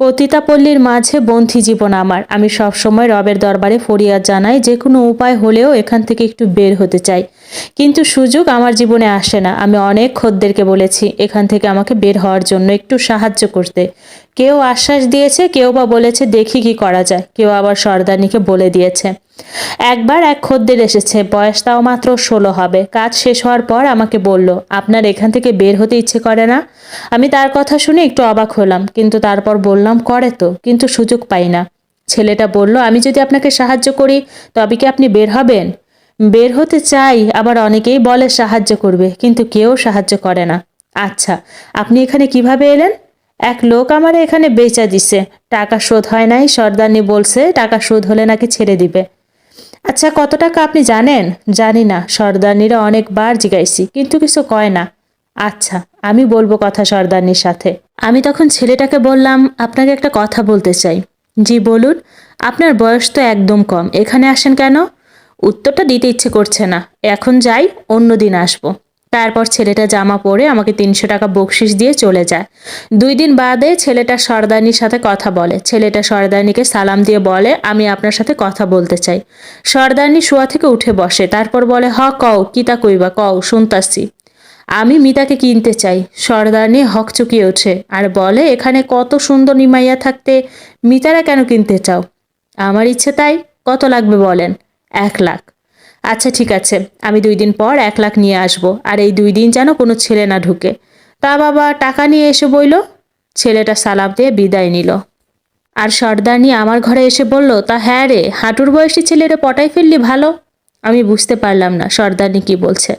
পতিতাপল্লীর মাঝে বন্ধি জীবন আমার। আমি সবসময় রবের দরবারে ফরিয়াদ জানাই যে কোনো উপায় হলেও এখান থেকে একটু বের হতে চাই। কিন্তু সুযোগ আমার জীবনে আসে না। আমি অনেক খদ্দেরকে বলেছি, এখান থেকে আমাকে বের হওয়ার জন্য একটু সাহায্য করতে। কেউ আশ্বাস দিয়েছে, কেউ বা বলেছে, দেখি কি করা যায়। কেউ আবার সর্দারনিকে বলে দিয়েছে। একবার এক খদ্দের এসেছে, বয়স তাও মাত্র ষোলো হবে। কাজ শেষ হওয়ার পর আমাকে বলল, আপনার এখান থেকে বের হতে ইচ্ছে করে না? আমি তার কথা শুনে একটু অবাক হলাম, কিন্তু তারপর বললাম, করে তো, কিন্তু সুযোগ পাই না। ছেলেটা বলল, আমি যদি আপনাকে সাহায্য করি, তবে কি আপনি বের হবেন? বের হতে চাই, আবার অনেকেই বলে সাহায্য করবে, কিন্তু কেউ সাহায্য করে না। আচ্ছা আপনি এখানে কীভাবে এলেন? এক লোক আমার এখানে বেচা দিছে। টাকা শোধ হয় নাই, সর্দারনি বলছে, টাকা শোধ হলে নাকি ছেড়ে দিবে। আচ্ছা কত টাকা আপনি জানেন? জানি না, সর্দারনিরা অনেকবার জিগাইছি কিন্তু কিছু কয় না। আচ্ছা আমি বলব কথা সর্দারনির সাথে। আমি তখন ছেলেটাকে বললাম, আপনাকে একটা কথা বলতে চাই। জি, বলুন, আপনার বয়স তো একদম কম, এখানে আসেন কেন? উত্তরটা দিতে ইচ্ছে করছে না। এখন যাই, অন্য দিন আসব। তারপর ছেলেটা জামা পরে আমাকে তিনশো টাকা বকশিস দিয়ে চলে যায়। দুই দিন বাদে ছেলেটা সর্দানির সাথে কথা বলে। ছেলেটা সর্দানিকে সালাম দিয়ে বলে, আমি আপনার সাথে কথা বলতে চাই। সর্দানি শোয়া থেকে উঠে বসে। তারপর বলে, হ, কও কিতা কইবা? কও, শুনতাছি। আমি মিতাকে কিনতে চাই। সর্দারনি হক চুকিয়ে ওঠে আর বলে, এখানে কত সুন্দর নিমাইয়া থাকতে মিতারা কেন কিনতে চাও? আমার ইচ্ছে তাই, কত লাগবে বলেন? এক লাখ। আচ্ছা ঠিক আছে, আমি দুই দিন পর এক লাখ নিয়ে আসব। আর এই দুই দিন যেন কোনো ছেলে না ঢুকে। তা বাবা, টাকা নিয়ে এসে বইল। ছেলেটা সালাম দিয়ে বিদায় নিল। আর সর্দারনি আমার ঘরে এসে বলল, তা হ্যাঁ রে, হাঁটুর বয়সী ছেলেরে পটাই ফেললি ভালো? আমি বুঝতে পারলাম না, সর্দারনি কি বলছে।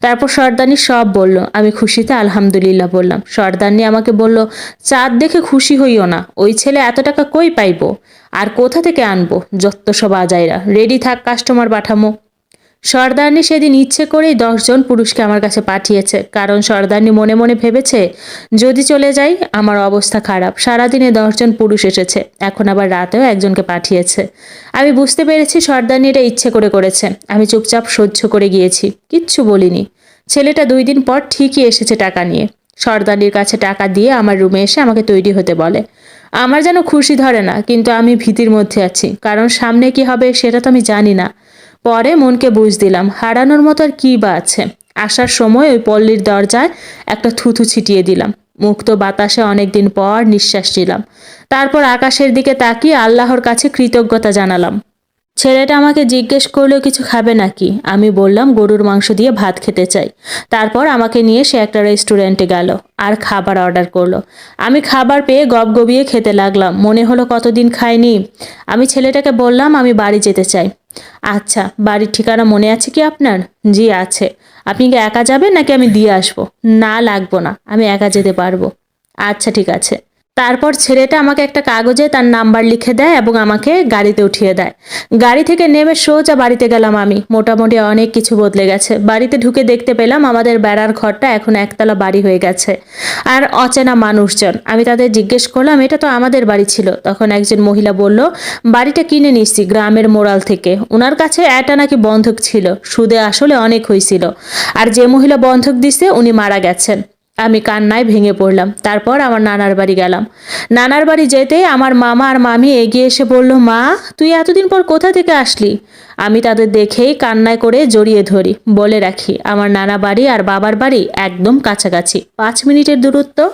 তারপর সর্দারনি সব বলল। আমি খুশিতে আলহামদুলিল্লাহ বললাম। সর্দারনি আমাকে বলল, চাঁদ দেখে খুশি হইও না। ওই ছেলে এত টাকা কই পাইবো? আর কোথা থেকে আনব? যত সব আজাইরা। রেডি থাক কাস্টমার পাঠামো। সর্দারনি সেদিন ইচ্ছে করেই দশজন পুরুষকে আমার কাছে পাঠিয়েছে। কারণ সর্দারনি মনে মনে ভেবেছে, যদি চলে যাই, আমার অবস্থা খারাপ। সারাদিনে দশজন পুরুষ এসেছে। এখন আবার রাতেও একজনকে পাঠিয়েছে। আমি বুঝতে পেরেছি সর্দারনি এটা ইচ্ছে করে করেছে। আমি চুপচাপ সহ্য করে গিয়েছি। কিচ্ছু বলিনি। ছেলেটা দুই দিন পর ঠিকই এসেছে টাকা নিয়ে। সর্দারনির কাছে টাকা দিয়ে আমার রুমে এসে আমাকে তৈরি হতে বলে। আমার যেন খুশি ধরে না, কিন্তু আমি ভীতির মধ্যে আছি। কারণ সামনে কি হবে সেটা তো আমি জানি না। পরে মনকে বুঝ দিলাম, হারানোর মতো আর কী বা আছে? আসার সময় ওই পল্লীর দরজায় একটা থুথু ছিটিয়ে দিলাম। মুক্ত বাতাসে অনেকদিন পর নিঃশ্বাস নিলাম। তারপর আকাশের দিকে তাকিয়ে আল্লাহর কাছে কৃতজ্ঞতা জানালাম। ছেলেটা আমাকে জিজ্ঞেস করল, কিছু খাবে নাকি? আমি বললাম, গরুর মাংস দিয়ে ভাত খেতে চাই। তারপর আমাকে নিয়ে সে একটা রেস্টুরেন্টে গেল আর খাবার অর্ডার করল। আমি খাবার পেয়ে গবগবিয়ে খেতে লাগলাম, মনে হলো কতদিন খাইনি। আমি ছেলেটাকে বললাম, আমি বাড়ি যেতে চাই। আচ্ছা বাড়ির ঠিকানা মনে আছে কি আপনার? জি, আছে। আপনি কি একা যাবেন নাকি আমি দিয়ে আসব? না, লাগবো না, আমি একা যেতে পারব। আচ্ছা ঠিক আছে। তারপর ছেলেটা আমাকে একটা কাগজে তার নাম্বার লিখে দেয় এবং আমাকে গাড়িতে উঠিয়ে দেয়। গাড়ি থেকে নেমে সোজা বাড়িতে গেলাম আমি। মোটামুটি অনেক কিছু বদলে গেছে। বাড়িতে ঢুকে দেখতে পেলাম আমাদের বেড়ার ঘরটা এখন একতলা বাড়ি হয়ে গেছে। আর অচেনা মানুষজন। আমি তাদের জিজ্ঞেস করলাম, এটা তো আমাদের বাড়ি ছিল। তখন একজন মহিলা বলল, বাড়িটা কিনে নিচ্ছি গ্রামের মোড়াল থেকে। ওনার কাছে এটা নাকি বন্ধক ছিল। সুদে আসলে অনেক হয়েছিল। আর যে মহিলা বন্ধক দিছে, উনি মারা গেছেন। আমি কান্নায় ভেঙে পড়লাম। তারপর আমার নানার বাড়ি গেলাম। নানার বাড়ি যেতেই আমার মামা আর মামি এগিয়ে এসে বলল, মা, তুই এতদিন পর কোথা থেকে আসলি? আমি তাদের দেখেই কান্নায় করে জড়িয়ে ধরি। বলে রাখি, আমার নানা বাড়ি আর বাবার বাড়ি একদম কাছাকাছি। পাঁচ মিনিটের দূরত্ব।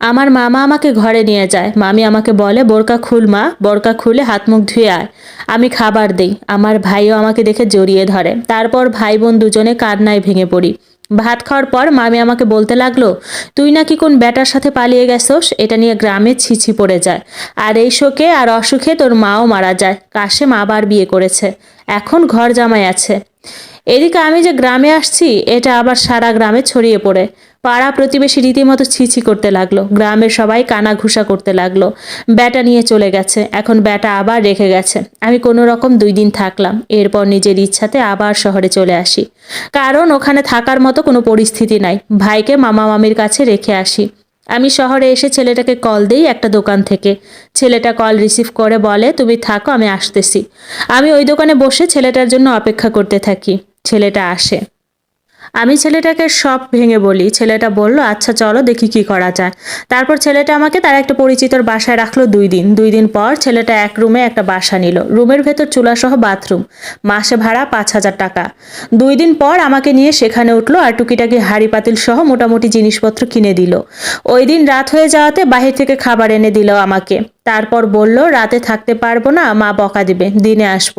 আমার মামা আমাকে ঘরে নিয়ে যায়। মামি আমাকে বলে, বোরকা খুল মা, বোরকা খুলে হাত মুখ ধুয়ে আয়। আমি খাবার দেই। আমার ভাইও আমাকে দেখে জড়িয়ে ধরে। তারপর ভাই বোন দুজনে কান্নায় ভেঙে পড়ি। ভাত খাওয়ার পর মামি আমাকে বলতে লাগল, তুই নাকি কোন ব্যাটার সাথে পালিয়ে গেছোস? এটা নিয়ে গ্রামে ছিছি পড়ে যায়। আর এই শোকে আর অসুখে তোর মাও মারা যায়। কাশেম আবার বিয়ে করেছে। এখন ঘর জামাই আছে। এদিকে আমি যে গ্রামে আসছি, এটা আবার সারা গ্রামে ছড়িয়ে পড়ে। পাড়া প্রতিবেশী রীতিমতো ছিছি করতে লাগল, গ্রামের সবাই কানা ঘুষা করতে লাগল। ব্যাটা নিয়ে চলে গেছে, এখন ব্যাটা আবার রেখে গেছে। আমি কোনো রকম দুই দিন থাকলাম, এরপর নিজের ইচ্ছাতে আবার শহরে চলে আসি। কারণ ওখানে থাকার মতো কোনো পরিস্থিতি নাই, ভাইকে মামা মামির কাছে রেখে আসি। আমি শহরে এসে ছেলেটাকে কল দিই একটা দোকান থেকে। ছেলেটা কল রিসিভ করে, বলে, তুমি থাকো, আমি আসতেছি। আমি ওই দোকানে বসে ছেলেটার জন্য অপেক্ষা করতে থাকি। ছেলেটা আসে। আমি ছেলেটাকে সব ভেঙে বলি। ছেলেটা বলল আচ্ছা চলো দেখি কি করা যায়। তারপর ছেলেটা আমাকে তার একটা পরিচিতর বাসায় রাখল দুই দিন। দুই দিন পর ছেলেটা এক রুমে একটা বাসা নিল। রুমের ভেতর চুলাসহ বাথরুম। মাসে ভাড়া পাঁচ হাজার টাকা। দুই দিন পর আমাকে নিয়ে সেখানে উঠল আর টুকিটাকি হাড়ি পাতিল সহ মোটামুটি জিনিসপত্র কিনে দিল। ওই দিন রাত হয়ে যাওয়াতে বাহির থেকে খাবার এনে দিল আমাকে। তারপর বলল, রাতে থাকতে পারব না, মা বকা দিবে, দিনে আসব।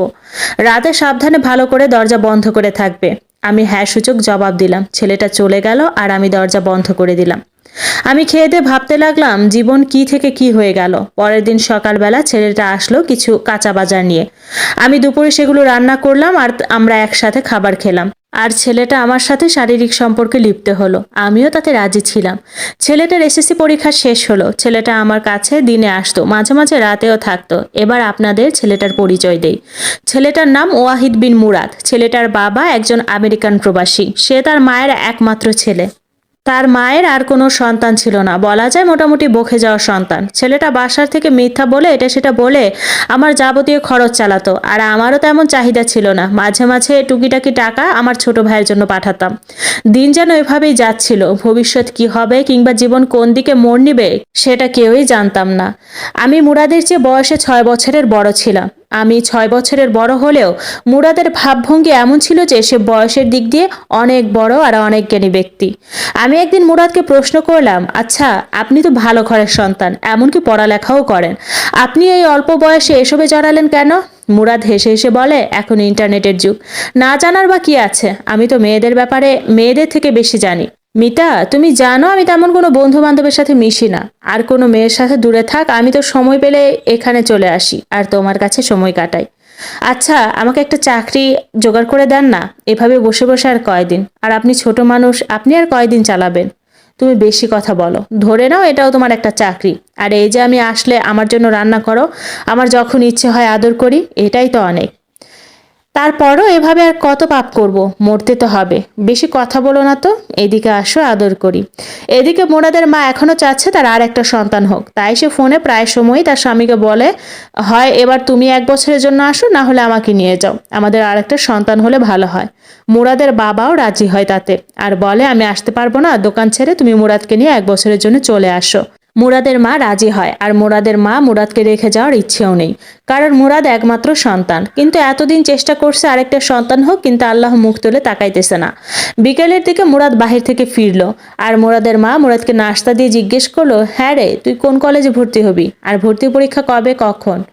রাতে সাবধানে ভালো করে দরজা বন্ধ করে থাকবে। আমি হ্যাঁ সূচক জবাব দিলাম। ছেলেটা চলে গেল আর আমি দরজা বন্ধ করে দিলাম। আমি খেয়ে দিয়ে ভাবতে লাগলাম, জীবন কি থেকে কি হয়ে গেল? পরের দিন সকালবেলা ছেলেটা আসলো কিছু কাঁচা বাজার নিয়ে। আমি দুপুরে সেগুলো রান্না করলাম আর আমরা একসাথে খাবার খেলাম। আর ছেলেটা আমার সাথে শারীরিক সম্পর্কে লিপ্ত হলো। আমিও তাতে রাজি ছিলাম। ছেলেটার এসএসসি পরীক্ষা শেষ হলো। ছেলেটা আমার কাছে দিনে আসতো, মাঝে মাঝে রাতেও থাকতো। এবার আপনাদের ছেলেটার পরিচয় দেই। ছেলেটার নাম ওয়াহিদ বিন মুরাদ। ছেলেটার বাবা একজন আমেরিকান প্রবাসী। সে তার মায়ের একমাত্র ছেলে। তার মায়ের আর কোনো সন্তান ছিল না। বলা যায় মোটামুটি বকে যাওয়া সন্তান। ছেলেটা বাসার থেকে মিথ্যা বলে এটা সেটা বলে আমার যাবতীয় খরচ চালাতো। আর আমারও তেমন চাহিদা ছিল না। মাঝে মাঝে টুকিটাকি টাকা আমার ছোট ভাইয়ের জন্য পাঠাতাম। দিন যেন এভাবেই যাচ্ছিল। ভবিষ্যৎ কি হবে কিংবা জীবন কোন দিকে মোড় নিবে সেটা কেউই জানতাম না। আমি মুরাদের চেয়ে বয়সে ছয় বছরের বড় ছিলাম। আমি ছয় বছরের বড় হলেও মুরাদের ভাবভঙ্গি এমন ছিল যে সে বয়সের দিক দিয়ে অনেক বড় আর অনেক জ্ঞানী ব্যক্তি। আমি একদিন মুরাদকে প্রশ্ন করলাম আচ্ছা আপনি তো ভালো ঘরের সন্তান, এমনকি পড়ালেখাও করেন। আপনি এই অল্প বয়সে এসবে জড়ালেন কেন? মুরাদ হেসে হেসে বলে, এখন ইন্টারনেটের যুগ। না জানার বা কি আছে? আমি তো মেয়েদের ব্যাপারে, মেয়েদের থেকে বেশি জানি। মিতা, তুমি জানো আমি তেমন কোনো বন্ধু বান্ধবের সাথে মিশি না। আর কোনো মেয়ের সাথে দূরে থাক, আমি তো সময় পেলে এখানে চলে আসি, আর তোমার কাছে সময় কাটাই। আচ্ছা আমাকে একটা চাকরি জোগাড় করে দেন না? এভাবে বসে বসে আর কয়দিন? আর আপনি ছোট মানুষ, আপনি আর কয়দিন চালাবেন? তুমি বেশি কথা বলো। ধরে নাও এটাও তোমার একটা চাকরি। আর এই যে আমি আসলে আমার জন্য রান্না করো, আমার যখন ইচ্ছে হয় আদর করি, এটাই তো অনেক। তারপরও এভাবে আর কত পাপ করব? মরতে তো হবে। বেশি কথা বলো না তো। এদিকে আসো, আদর করি। এদিকে মোনাদের মা এখনও চাচ্ছে তার আর একটা সন্তান হোক। তাই সে ফোনে প্রায় সময়ই তার স্বামীকে বলে, হয়, এবার তুমি এক বছরের জন্য আসো, না হলে আমাকে নিয়ে যাও। আমাদের আর একটা সন্তান হলে ভালো হয়। মুরাদের বাবাও রাজি হয় তাতে। আর বলে, আমি আসতে পারব না। দোকান ছেড়ে তুমি মুরাদকে নিয়ে এক বছরের জন্য চলে আসো। মুরাদের মা রাজি হয়, আর মুরাদের মা মুরাদকে রেখে যাওয়ার ইচ্ছেও নেই। কারণ মুরাদ একমাত্র সন্তান। কিন্তু এতদিন চেষ্টা করছে আরেকটা সন্তান হোক, কিন্তু আল্লাহ মুখ তুলে তাকাইতেছে না। বিকেলের দিকে মুরাদ বাহির থেকে ফিরলো, আর মুরাদের মা মুরাদকে নাস্তা দিয়ে জিজ্ঞেস করল হ্যাঁ রে, তুই কোন কলেজে ভর্তি হবি? আর ভর্তি পরীক্ষা কবে, কখন?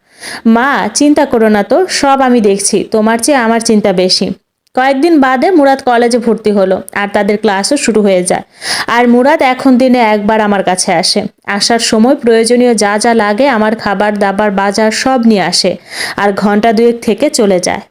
মা, চিন্তা করো না তো, সব আমি দেখছি। তোমার চেয়ে আমার চিন্তা বেশি। কয়েকদিন বাদে মুরাদ কলেজে ভর্তি হলো, আর তাদের ক্লাসও শুরু হয়ে যায়। আর মুরাদ এখন দিনে একবার আমার কাছে আসে। আসার সময় প্রয়োজনীয় যা যা লাগে আমার খাবার দাবার বাজার সব নিয়ে আসে, আর ঘণ্টা দুয়েক থেকে চলে যায়।